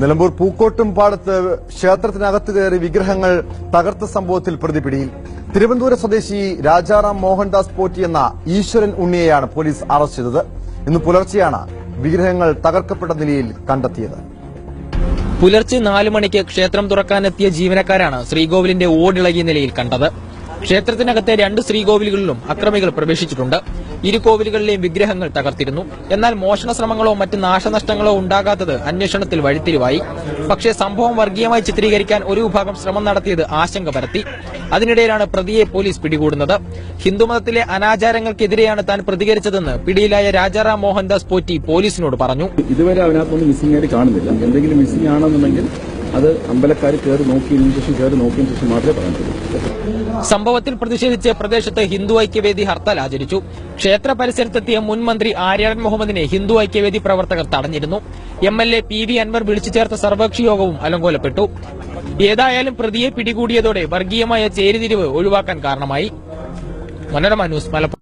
നിലമ്പൂർ പൂക്കോട്ടും പാടത്ത് ക്ഷേത്രത്തിനകത്ത് കയറി വിഗ്രഹങ്ങൾ തകർത്ത സംഭവത്തിൽ പ്രതിപിടിയിൽ. തിരുവനന്തപുരം സ്വദേശി രാജാറാം മോഹൻദാസ് പോറ്റി എന്ന ഈശ്വരൻ ഉണ്ണിയെയാണ് പോലീസ് അറസ്റ്റ് ചെയ്തത്. ഇന്ന് പുലർച്ചെയാണ് വിഗ്രഹങ്ങൾ തകർക്കപ്പെട്ട നിലയിൽ കണ്ടെത്തിയത്. പുലർച്ചെ നാലു മണിക്ക് ക്ഷേത്രം തുറക്കാനെത്തിയ ജീവനക്കാരാണ് ശ്രീകോവിലിന്റെ ഓടിളകിയ നിലയിൽ കണ്ടത്. ക്ഷേത്രത്തിനകത്തെ രണ്ട് ശ്രീകോവിലുകളിലും അക്രമികൾ പ്രവേശിച്ചിട്ടുണ്ട്. ഇരു കോവിലുകളിലെയും വിഗ്രഹങ്ങൾ തകർത്തിരുന്നു. എന്നാൽ മോഷണ ശ്രമങ്ങളോ മറ്റ് നാശനഷ്ടങ്ങളോ ഉണ്ടാകാത്തത് അന്വേഷണത്തിൽ വഴിത്തിരിവായി. പക്ഷേ സംഭവം വർഗീയമായി ചിത്രീകരിക്കാൻ ഒരു വിഭാഗം ശ്രമം നടത്തിയത് ആശങ്ക പരത്തി. അതിനിടയിലാണ് പ്രതിയെ പോലീസ് പിടികൂടുന്നത്. ഹിന്ദുമതത്തിലെ അനാചാരങ്ങൾക്കെതിരെയാണ് താൻ പ്രതികരിച്ചതെന്ന് പിടിയിലായ രാജാറാം മോഹൻദാസ് പോറ്റി പോലീസിനോട് പറഞ്ഞു. ഇതുവരെ അതിനകത്തൊന്നും മിസ്സിംഗ് ആയിട്ട് കാണുന്നില്ല. എന്തെങ്കിലും മിസ്സിംഗ് ആണെന്നുണ്ടെങ്കിൽ അത് അമ്പലക്കാർ കയറി നോക്കിയതിനു ശേഷം കയറി നോക്കിയതിനു ശേഷം മാത്രമേ പറയാൻ പറ്റൂ സംഭവത്തിൽ പ്രതിഷേധിച്ച് പ്രദേശത്ത് ഹിന്ദു ഐക്യവേദി ഹർത്താൽ ആചരിച്ചു. ക്ഷേത്ര പരിസരത്തെത്തിയ മുൻ മന്ത്രി ആര്യാടൻ മുഹമ്മദിനെ ഹിന്ദു ഐക്യവേദി പ്രവർത്തകർ തടഞ്ഞിരുന്നു. M L A P V Anvar വിളിച്ചു ചേർത്ത സർവകക്ഷി യോഗവും അലങ്കോലപ്പെട്ടു. ഏതായാലും പ്രതിയെ പിടികൂടിയതോടെ വർഗീയമായ ചേരിതിരിവ് ഒഴിവാക്കാൻ കാരണമായി. മനോരമ ന്യൂസ് മലപ്പുറം.